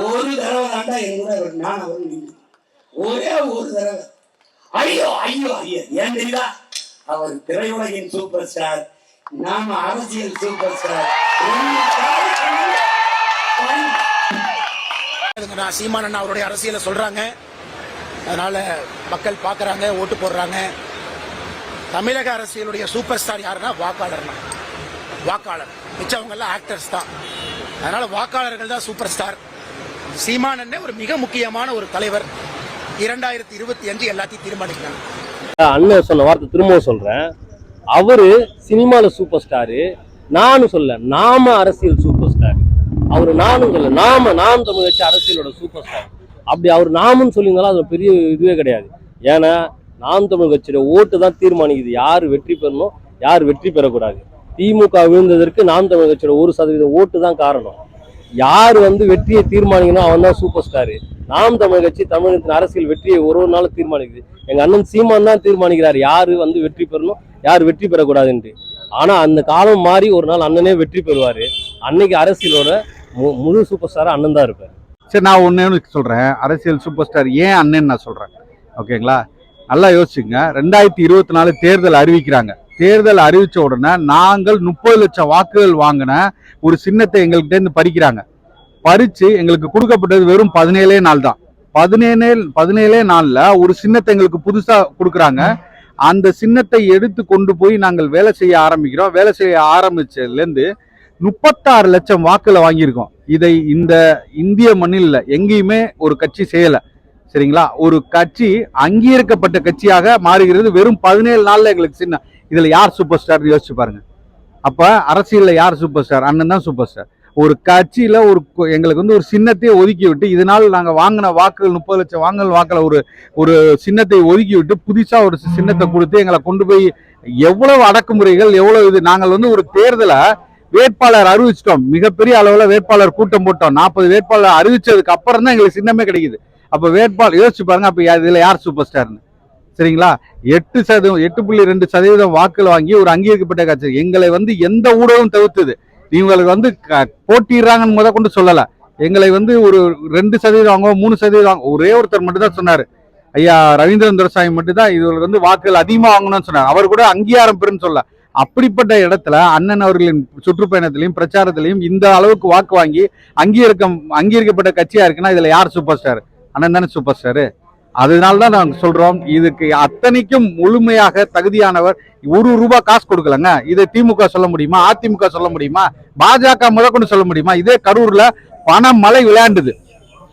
ஒரு தடவை தாண்டா என் கூட அவர் நான் அவரும் ஒரே ஒரு தடவை. ஐயோ ஐயோ ஐயோ. ஏன் தெரியுதா? அவர் திரையுலகின் சூப்பர் ஸ்டார் நாம அரசியல் சூப்பர் ஸ்டார் இதுங்கடா சீமான் அண்ணா அவருடைய அரசியலை சொல்றாங்க. அதனால மக்கள் பார்க்குறாங்க ஓட்டு போடுறாங்க. தமிழக அரசியலுடைய சூப்பர் ஸ்டார் யாருன்னா வாக்காளர்னா வாக்காளர். மிச்சவங்க எல்லாம் ஆக்டர்ஸ் தான். அதனால வாக்காளர்கள் தான் சூப்பர் ஸ்டார் சீமான் ஒரு மிக முக்கியமான ஒரு தலைவர். இரண்டாயிரத்தி இருபத்தி அஞ்சு எல்லாத்தையும் தீர்மானிக்கிறாங்க. அண்ணன் சொன்ன வார்த்தை திரும்பவும் சொல்றேன். அவரு சினிமால சூப்பர் ஸ்டாரு நானும் சொல்ல நாம அரசியல் சூப்பர் ஸ்டார் அவரு நானும் சொல்ல நாம நாம் தமிழ் வச்சு அரசியலோட சூப்பர் ஸ்டார் அப்படி அவர் நாமும் சொல்லியிருந்தாலும் அது பெரிய இதுவே கிடையாது. ஏன்னா நாம் தமிழ் கட்சியோட ஓட்டு தான் தீர்மானிக்குது. யார் வெற்றி பெறணும் யார் வெற்றி பெறக்கூடாது. திமுக விழுந்ததற்கு நாம் தமிழ் கட்சியோட ஒரு சதவீதம் ஓட்டு தான் காரணம். யார் வந்து வெற்றியை தீர்மானிக்கணும் அவன் தான் சூப்பர் ஸ்டாரு நாம் தமிழ் கட்சி தமிழகத்தின் அரசியல் வெற்றியை ஒரு ஒரு நாளும் தீர்மானிக்குது. எங்க அண்ணன் சீமான் தான் தீர்மானிக்கிறார். யார் வந்து வெற்றி பெறணும்? யார் வெற்றி பெறக்கூடாதுன்ட்டு ஆனா அந்த காலம் மாறி ஒரு நாள் அண்ணனே வெற்றி பெறுவார். அன்னைக்கு அரசியலோட மு- முழு சூப்பர் ஸ்டார் அண்ணன் தான் இருப்பார். சரி நான் ஒன்று சொல்கிறேன் அரசியல் சூப்பர் ஸ்டார் ஏன் அண்ணன் நான் சொல்கிறேன் ஓகேங்களா? நல்லா யோசிச்சுங்க. ரெண்டாயிரத்தி இருபத்தி நாலு தேர்தல் அறிவிக்கிறாங்க. தேர்தல் அறிவிச்ச உடனே நாங்கள் முப்பது லட்சம் வாக்குகள் வாங்கின ஒரு சின்னத்தை எங்கள்கிட்ட இருந்து பறிக்கிறாங்க. பறிச்சு எங்களுக்கு கொடுக்கப்பட்டது வெறும் பதினேழே நாள் தான். பதினேழே பதினேழே நாள்ல ஒரு சின்னத்தை எங்களுக்கு புதுசா கொடுக்குறாங்க. அந்த சின்னத்தை எடுத்து கொண்டு போய் நாங்கள் வேலை செய்ய ஆரம்பிக்கிறோம். வேலை செய்ய ஆரம்பிச்சதுலேருந்து முப்பத்தாறு லட்சம் வாக்கில் வாங்கியிருக்கோம். இதை இந்த இந்திய மண்ணில் எங்கேயுமே ஒரு கட்சி செய்யலை. சரிங்களா? ஒரு கட்சி அங்கீகரிக்கப்பட்ட கட்சியாக மாறுகிறது. வெறும் பதினேழு நாள்ல எங்களுக்கு சின்ன இதுல யார் சூப்பர் ஸ்டார் யோசிச்சு பாருங்க. அப்போ அரசியலில் யார் சூப்பர் ஸ்டார் அண்ணன் தான் சூப்பர் ஸ்டார் ஒரு கட்சியில் ஒரு எங்களுக்கு வந்து ஒரு சின்னத்தையே ஒதுக்கி விட்டு இதனால் நாங்கள் வாங்கின வாக்குகள் முப்பது லட்சம் வாங்கல் வாக்கில் ஒரு ஒரு சின்னத்தை ஒதுக்கி விட்டு புதுசாக ஒரு சின்னத்தை கொடுத்து எங்களை கொண்டு போய் எவ்வளவு அடக்குமுறைகள் எவ்வளவு இது. நாங்கள் வந்து ஒரு தேர்தலை வேட்பாளர் அறிவிச்சிட்டோம். மிகப்பெரிய அளவில் வேட்பாளர் கூட்டம் போட்டோம். நாற்பது வேட்பாளர் அறிவிச்சதுக்கு அப்புறம் தான் எங்களுக்கு சின்னமே கிடைக்குது. அப்போ வேட்பாளர் யோசிச்சு பாருங்க அப்போ இதில் யார் சூப்பர் ஸ்டார்னு சரிங்களா? எட்டு சதவீதம் எட்டு புள்ளி ரெண்டு சதவீதம் வாக்குகள் வாங்கி ஒரு அங்கீகரிக்கப்பட்ட கட்சி. எங்களை வந்து எந்த ஊடகம் தவிர்த்தது. இவங்களுக்கு வந்து க- முத கொண்டு சொல்லலை. எங்களை வந்து ஒரு ரெண்டு சதவீதம் வாங்குவோம் மூணு சதவீதம் வாங்க ஒரே ஒருத்தர் மட்டும் தான் ஐயா ரவீந்திரன் துரசாமி மட்டும்தான் தான் வந்து வாக்குகள் அதிகமாக வாங்கணும்னு சொன்னார். அவர் கூட அங்கீகாரம் பெறுன்னு சொல்ல அப்படிப்பட்ட இடத்துல அண்ணன் அவர்களின் சுற்றுப்பயணத்திலையும் பிரச்சாரத்திலையும் இந்த அளவுக்கு வாக்கு வாங்கி அங்கீகரிக்கம் அங்கீகரிக்கப்பட்ட கட்சியா இருக்குன்னா இதுல யார் சூப்பர் ஸ்டார் அண்ணன் தானே சூப்பர் ஸ்டாரு அதனால தான் நாங்கள் சொல்கிறோம் இதுக்கு அத்தனைக்கும் முழுமையாக தகுதியானவர் ஒரு ரூபாய் காசு கொடுக்கலங்க. இதை திமுக சொல்ல முடியுமா? அதிமுக சொல்ல முடியுமா? பாஜக முதற்கொண்டு சொல்ல முடியுமா? இதே கரூரில் பணமழை விளையாண்டுது.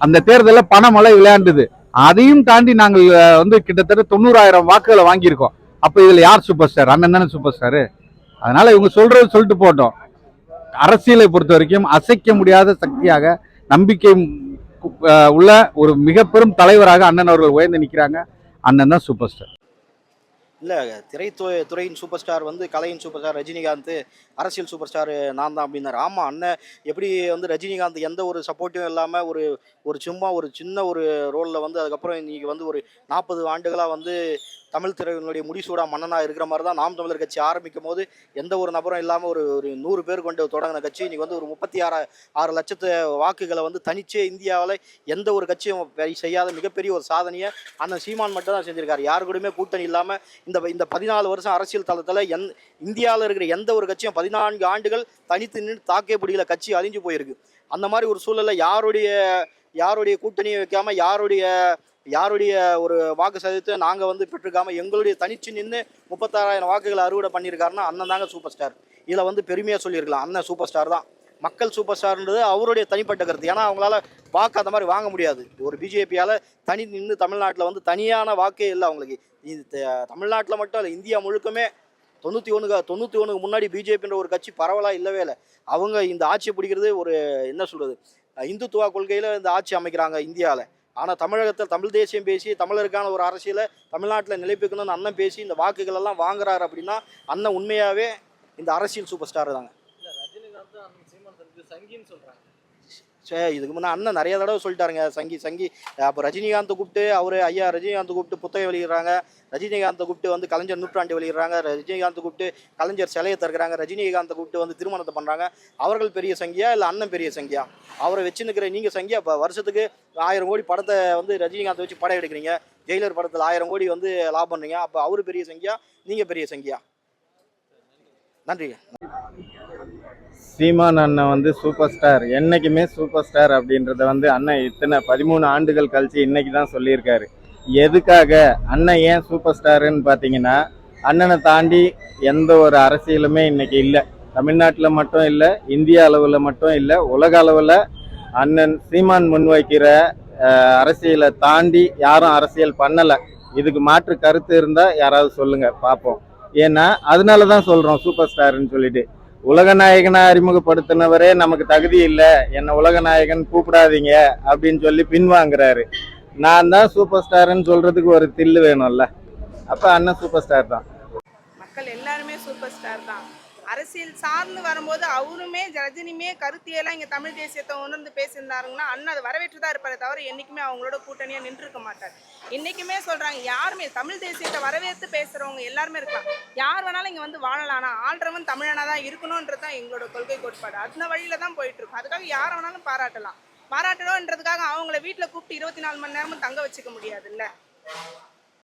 அந்த தேர்தலில் பணமழை விளையாண்டுது. அதையும் தாண்டி நாங்கள் வந்து கிட்டத்தட்ட தொண்ணூறாயிரம் வாக்குகளை வாங்கியிருக்கோம். அப்போ இதில் யார் சூப்பர் ஸ்டார்? அண்ணன் தானே சூப்பர் ஸ்டாரு? அதனால் இவங்க சொல்கிறது சொல்லிட்டு போட்டோம். அரசியலை பொறுத்த வரைக்கும் அசைக்க முடியாத சக்தியாக நம்பிக்கை உள்ள ஒரு மிக பெரும் தலைவராக அண்ணன் அவர்கள் உயர்ந்து நிற்கிறாங்க அண்ணன் தான் சூப்பர் ஸ்டார் இல்லை திரைத்துறை துறையின் சூப்பர் ஸ்டார் வந்து கலையின் சூப்பர் ஸ்டார் ரஜினிகாந்த் அரசியல் சூப்பர் ஸ்டார் நான் தான் அப்படின்னாரு. ஆமாம் அண்ணன் எப்படி வந்து ரஜினிகாந்த் எந்த ஒரு சப்போர்ட்டும் இல்லாமல் ஒரு ஒரு சும்மா ஒரு சின்ன ஒரு ரோலில் வந்து அதுக்கப்புறம் இன்றைக்கி வந்து ஒரு நாற்பது ஆண்டுகளாக வந்து தமிழ் திரையினுடைய முடிசூடா மன்னனாக இருக்கிற மாதிரி தான் நாம் தமிழர் கட்சி ஆரம்பிக்கும் போது எந்த ஒரு நபரும் இல்லாமல் ஒரு ஒரு நூறு பேர் கொண்டு தொடங்கின கட்சி இன்னைக்கு வந்து ஒரு முப்பத்தி ஆறு ஆறு லட்சத்து வாக்குகளை வந்து தனிச்சே இந்தியாவில் எந்த ஒரு கட்சியும் செய்யாத மிகப்பெரிய ஒரு சாதனையை அண்ணன் சீமான் மட்டும் தான் செஞ்சுருக்காரு. யாரு கூடயுமே கூட்டணி இல்லாமல் இந்த இந்த பதினாலு வருஷம் அரசியல் தளத்தில் எந் இந்தியாவில் இருக்கிற எந்த ஒரு கட்சியும் பதினான்கு ஆண்டுகள் தனித்து நின்று தாக்கே பிடிக்கல. கட்சி அழிஞ்சு போயிருக்கு. அந்த மாதிரி ஒரு சூழலில் யாருடைய யாருடைய கூட்டணியை வைக்காமல் யாருடைய யாருடைய ஒரு வாக்கு சதவீதத்தை நாங்கள் வந்து பெற்றிருக்காமல் எங்களுடைய தனிச்சு நின்று முப்பத்தாறாயிரம் வாக்குகளை அறுவடை பண்ணியிருக்காருன்னா அண்ணன் தாங்க சூப்பர் ஸ்டார் இதில் வந்து பெருமையாக சொல்லியிருக்கலாம். அண்ணன் சூப்பர் ஸ்டார் தான். மக்கள் சூப்பர் ஸ்டார்ன்றது அவருடைய தனிப்பட்ட கருத்து. ஏன்னா அவங்களால வாக்கு அந்த மாதிரி வாங்க முடியாது. ஒரு பிஜேபியால் தனி நின்று தமிழ்நாட்டில் வந்து தனியான வாக்கே இல்லை அவங்களுக்கு. இது த- தமிழ்நாட்டில் மட்டும் இல்லை இந்தியா முழுக்கமே தொண்ணூற்றி ஒன்றுக்கு தொண்ணூற்றி ஒன்றுக்கு முன்னாடி பிஜேபின்ற ஒரு கட்சி பரவலாக இல்லவே இல்லை. அவங்க இந்த ஆட்சியை பிடிக்கிறது ஒரு என்ன சொல்கிறது இந்துத்துவா கொள்கையில் இந்த ஆட்சி அமைக்கிறாங்க இந்தியாவில் ஆனால் தமிழகத்தில் தமிழ் தேசியம் பேசி தமிழருக்கான ஒரு அரசியலை தமிழ்நாட்டில் நிலைப்பிக்கணும்னு அண்ணன் பேசி இந்த வாக்குகள் எல்லாம் வாங்குறாரு அப்படின்னா அண்ணன் உண்மையாகவே இந்த அரசியல் சூப்பர் ஸ்டார் தாங்க. சரி இதுக்கு முன்னே அண்ணன் நிறைய தடவை சொல்லிட்டாருங்க. சங்கி சங்கி. அப்போ ரஜினிகாந்தை கூப்பிட்டு அவர் ஐயா ரஜினிகாந்தை கூப்பிட்டு புத்தகம் வெளியிடுறாங்க. ரஜினிகாந்தை கூப்பிட்டு வந்து கலைஞர் நூற்றாண்டு வெளியிடுறாங்க. ரஜினிகாந்தை கூப்பிட்டு கலைஞர் சிலையை திறக்கிறாங்க. ரஜினிகாந்தை கூப்பிட்டு வந்து திருமணத்தை பண்ணுறாங்க அவர்கள் பெரிய சங்கியா இல்லை அண்ணன் பெரிய சங்கியா? அவரை வச்சுன்னுக்கிற நீங்கள் சங்கியா? இப்போ வருஷத்துக்கு ஆயிரம் கோடி படத்தை வந்து ரஜினிகாந்தை வச்சு படம் எடுக்கிறீங்க. ஜெயிலர் படத்தில் ஆயிரம் கோடி வந்து லாபம் பண்ணுறீங்க அப்போ அவர் பெரிய சங்கியா? நீங்கள் பெரிய சங்கியா? நன்றிங்க சீமான் அண்ணன் வந்து சூப்பர் ஸ்டார் என்னைக்குமே சூப்பர் ஸ்டார் அப்படின்றத வந்து அண்ணன் இத்தனை பதிமூணு ஆண்டுகள் கழிச்சு இன்னைக்கு தான் சொல்லியிருக்காரு. எதுக்காக அண்ணன் ஏன் சூப்பர் ஸ்டாருன்னு பார்த்தீங்கன்னா அண்ணனை தாண்டி எந்த ஒரு அரசியலுமே இன்னைக்கு இல்லை. தமிழ்நாட்டில் மட்டும் இல்லை இந்திய அளவில் மட்டும் இல்லை உலக அளவில் அண்ணன் சீமான் முன்வைக்கிற அரசியலை தாண்டி யாரும் அரசியல் பண்ணலை. இதுக்கு மாற்று கருத்து இருந்தால் யாராவது சொல்லுங்கள் பார்ப்போம் ஏன்னா அதனால தான் சொல்கிறோம் சூப்பர் ஸ்டாருன்னு சொல்லிட்டு. உலக நாயகனை அறிமுகப்படுத்தினவரே நமக்கு தகுதி இல்லை. என்னை உலக நாயகன் கூப்பிடாதீங்க அப்படின்னு சொல்லி பின்வாங்குறாரு நான் தான் சூப்பர் ஸ்டார்ன்னு சொல்றதுக்கு ஒரு தில்லு வேணும்ல. அப்ப அண்ணன் சூப்பர் ஸ்டார் தான். மக்கள் எல்லாருமே சூப்பர் ஸ்டார் தான். அரசியல் சார்ந்து வரும்போது அவருமே ரஜினியுமே கருத்தியெல்லாம் இங்கே தமிழ் தேசியத்தை உணர்ந்து பேசியிருந்தாருங்கன்னா அண்ணன் அதை வரவேற்று தான் இருப்பாரே தவிர என்றைக்குமே அவங்களோட கூட்டணியாக நின்றுருக்க மாட்டார். இன்றைக்குமே சொல்கிறாங்க யாருமே தமிழ் தேசியத்தை வரவேற்று பேசுகிறவங்க எல்லாருமே இருக்கலாம் யார் வேணாலும் இங்கே வந்து வாழலாம்னா ஆள்றவன் தமிழனாக தான் இருக்கணுன்றது தான் எங்களோட கொள்கை கோட்பாடு. அந்த வழியில தான் போயிட்டுருக்கோம். அதுக்காக யாரை வேணாலும் பாராட்டலாம். பாராட்டணுன்றதுக்காக அவங்கள வீட்டில் கூப்பிட்டு இருபத்தி நாலு மணி நேரமும் தங்க வச்சுக்க முடியாதுல்ல?